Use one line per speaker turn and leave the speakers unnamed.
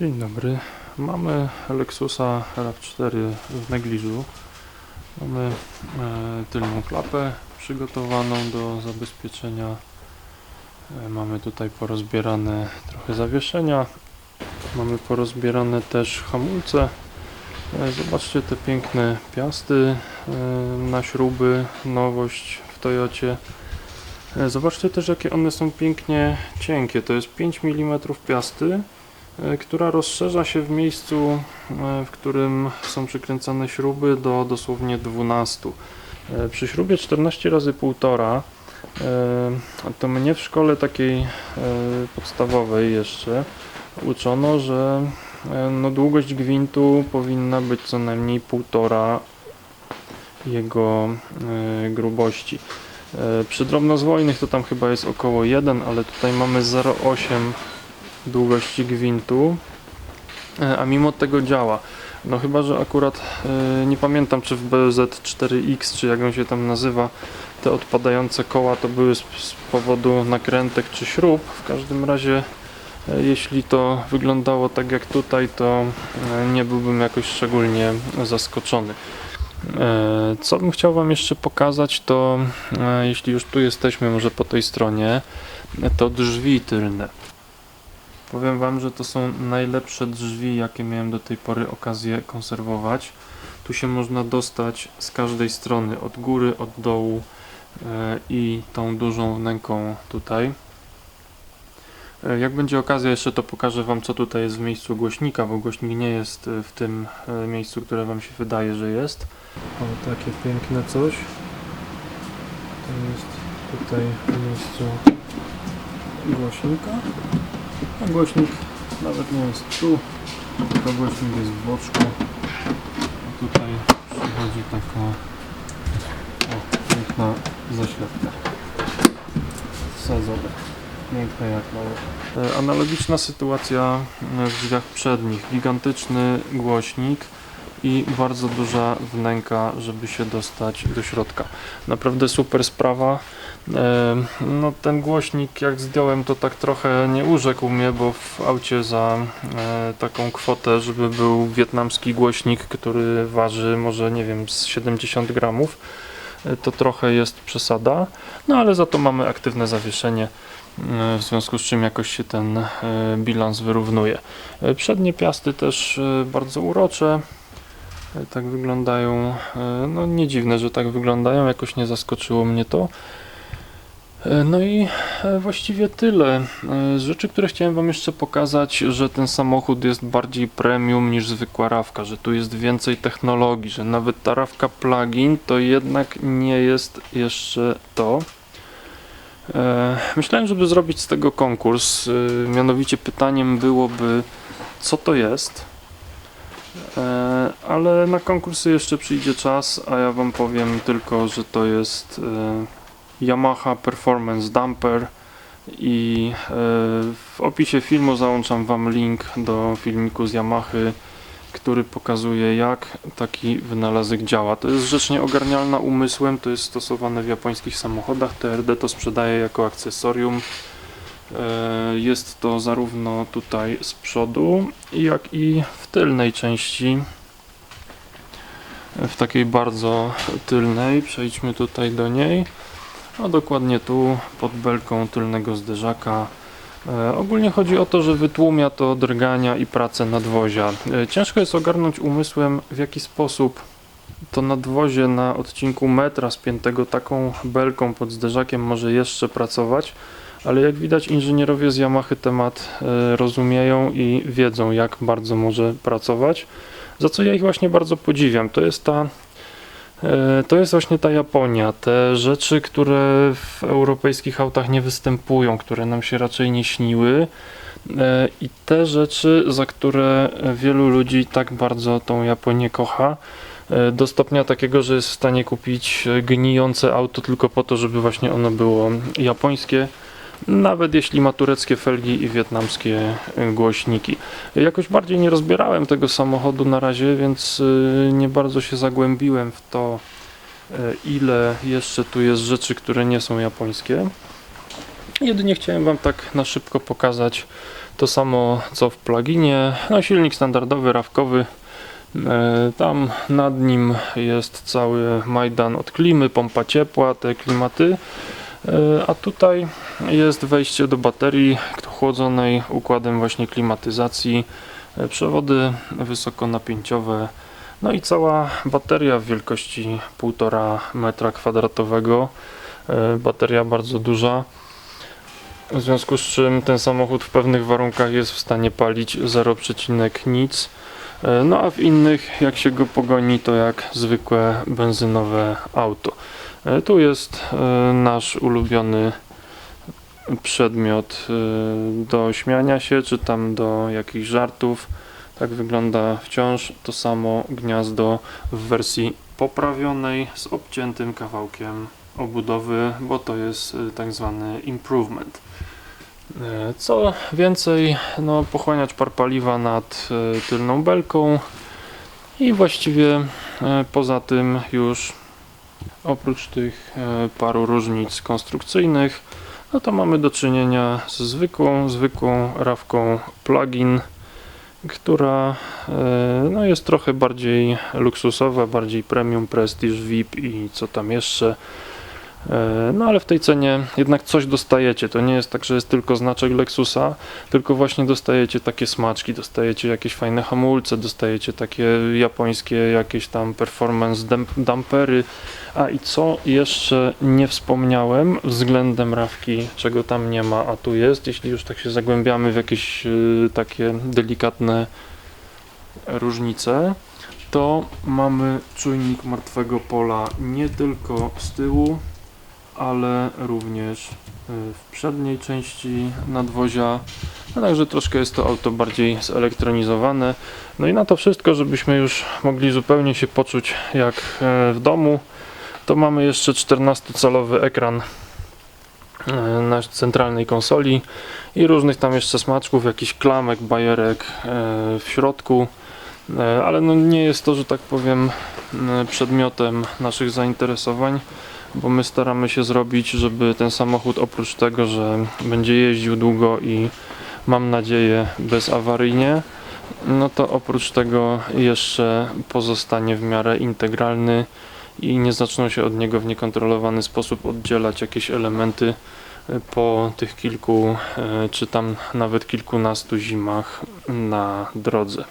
Dzień dobry. Mamy Lexusa RAV4 w negliżu. Mamy e, tylną klapę przygotowaną do zabezpieczenia. E, mamy tutaj porozbierane trochę zawieszenia. Mamy porozbierane też hamulce. E, zobaczcie te piękne piasty na śruby. Nowość w Toyocie. Zobaczcie też jakie one są pięknie cienkie. To jest 5 mm piasty która rozszerza się w miejscu, e, w którym są przykręcane śruby do dosłownie 12. E, Przy śrubie 14 razy 1,5 to mnie w szkole takiej e, podstawowej jeszcze uczono, że e, no, długość gwintu powinna być co najmniej 1,5 jego e, grubości. E, Przy drobnozwojnych to tam chyba jest około 1, ale tutaj mamy 0,8 długości gwintu, e, a mimo tego działa. No chyba, że akurat e, nie pamiętam czy w BZ4X, czy jak on się tam nazywa, te odpadające koła to były z, powodu nakrętek czy śrub. W każdym razie, e, jeśli to wyglądało tak jak tutaj, to nie byłbym jakoś szczególnie zaskoczony. Co bym chciał Wam jeszcze pokazać, to jeśli już tu jesteśmy, może po tej stronie, to drzwi tylne. Powiem Wam, że to są najlepsze drzwi, jakie miałem do tej pory okazję konserwować. Tu się można dostać z każdej strony, od góry, od dołu e, i tą dużą wnęką tutaj. E, Jak będzie okazja, jeszcze to pokażę Wam, co tutaj jest w miejscu głośnika, bo głośnik nie jest e, w tym miejscu, które Wam się wydaje, że jest. O, takie piękne coś. To jest tutaj w miejscu głośnika. A głośnik nawet nie jest tu, tylko głośnik jest w boczku. A tutaj przychodzi taka o, piękna zaślepka. Sadzowe. Piękne jak mało. E, Analogiczna sytuacja w drzwiach przednich. Gigantyczny głośnik i bardzo duża wnęka, żeby się dostać do środka. Naprawdę super sprawa. No ten głośnik jak zdjąłem to tak trochę nie urzekł mnie, bo w aucie za e, taką kwotę, żeby był wietnamski głośnik, który waży może nie wiem z 70 gramów, e, to trochę jest przesada. No ale za to mamy aktywne zawieszenie, e, w związku z czym jakoś się ten bilans wyrównuje. Przednie piasty też bardzo urocze. E, Tak wyglądają. e, No nie dziwne, że tak wyglądają, jakoś nie zaskoczyło mnie to. E, No i właściwie tyle. Z rzeczy, które chciałem Wam jeszcze pokazać, że ten samochód jest bardziej premium niż zwykła rawka, że tu jest więcej technologii, że nawet ta rawka plug-in to jednak nie jest jeszcze to. Myślałem, żeby zrobić z tego konkurs. Mianowicie pytaniem byłoby, co to jest. Ale na konkursy jeszcze przyjdzie czas, a ja Wam powiem tylko, że to jest e, Yamaha Performance Dumper i e, w opisie filmu załączam Wam link do filmiku z Yamahy, który pokazuje jak taki wynalazek działa. To jest rzecz nieogarnialna umysłem, to jest stosowane w japońskich samochodach, TRD to sprzedaje jako akcesorium. E, Jest to zarówno tutaj z przodu, jak i w tylnej części. W takiej bardzo tylnej. Przejdźmy tutaj do niej. A dokładnie tu, pod belką tylnego zderzaka. E, ogólnie chodzi o to, że wytłumia to drgania i pracę nadwozia. E, ciężko jest ogarnąć umysłem, w jaki sposób to nadwozie na odcinku metra spiętego taką belką pod zderzakiem może jeszcze pracować, ale jak widać inżynierowie z Yamahy temat e, rozumieją i wiedzą jak bardzo może pracować, za co ja ich właśnie bardzo podziwiam. To jest ta E, To jest właśnie ta Japonia. Te rzeczy, które w europejskich autach nie występują, które nam się raczej nie śniły. e, I te rzeczy, za które wielu ludzi tak bardzo tą Japonię kocha. e, Do stopnia takiego, że jest w stanie kupić gnijące auto tylko po to, żeby właśnie ono było japońskie. Nawet jeśli ma tureckie felgi i wietnamskie e, głośniki. Jakoś bardziej nie rozbierałem tego samochodu na razie, więc y, nie bardzo się zagłębiłem w to, y, ile jeszcze tu jest rzeczy, które nie są japońskie. Jedynie chciałem Wam tak na szybko pokazać To samo co w pluginie. No silnik standardowy, rawkowy. E, Tam nad nim jest cały majdan od klimy, pompa ciepła, te klimaty. E, A tutaj jest wejście do baterii chłodzonej układem właśnie klimatyzacji, e, przewody wysokonapięciowe, no i cała bateria w wielkości 1,5 metra kwadratowego. E, Bateria bardzo duża. W związku z czym ten samochód w pewnych warunkach jest w stanie palić 0, nic. E, No a w innych, jak się go pogoni, to jak zwykłe benzynowe auto. Tu jest nasz ulubiony przedmiot e, do śmiania się, czy tam do jakichś żartów. Tak wygląda wciąż to samo gniazdo w wersji poprawionej z obciętym kawałkiem obudowy, bo to jest e, tak zwany improvement. E, Co więcej, no, pochłaniacz par paliwa nad tylną belką i właściwie poza tym już oprócz tych paru różnic konstrukcyjnych, no to mamy do czynienia z zwykłą, zwykłą rawką plugin, która e, no, jest trochę bardziej luksusowa, bardziej premium, prestige, VIP i co tam jeszcze. E, No ale w tej cenie jednak coś dostajecie. To nie jest tak, że jest tylko znaczek Lexusa, tylko właśnie dostajecie takie smaczki, dostajecie jakieś fajne hamulce, dostajecie takie japońskie jakieś tam performance damp- dampery. A i co jeszcze nie wspomniałem względem rawki, czego tam nie ma, a tu jest, jeśli już tak się zagłębiamy w jakieś y, takie delikatne różnice, to mamy czujnik martwego pola nie tylko z tyłu, ale również y, w przedniej części nadwozia. A także troszkę jest to auto bardziej zelektronizowane. No i na to wszystko, żebyśmy już mogli zupełnie się poczuć jak e, w domu, to mamy jeszcze 14-calowy ekran e, na centralnej konsoli i różnych tam jeszcze smaczków, jakichś klamek, bajerek e, w środku. Ale no nie jest to, że tak powiem, przedmiotem naszych zainteresowań bo my staramy się zrobić, żeby ten samochód oprócz tego, że będzie jeździł długo i mam nadzieję bezawaryjnie, no to oprócz tego jeszcze pozostanie w miarę integralny i nie zaczną się od niego w niekontrolowany sposób oddzielać jakieś elementy e, po tych kilku, e, czy tam nawet kilkunastu zimach na drodze.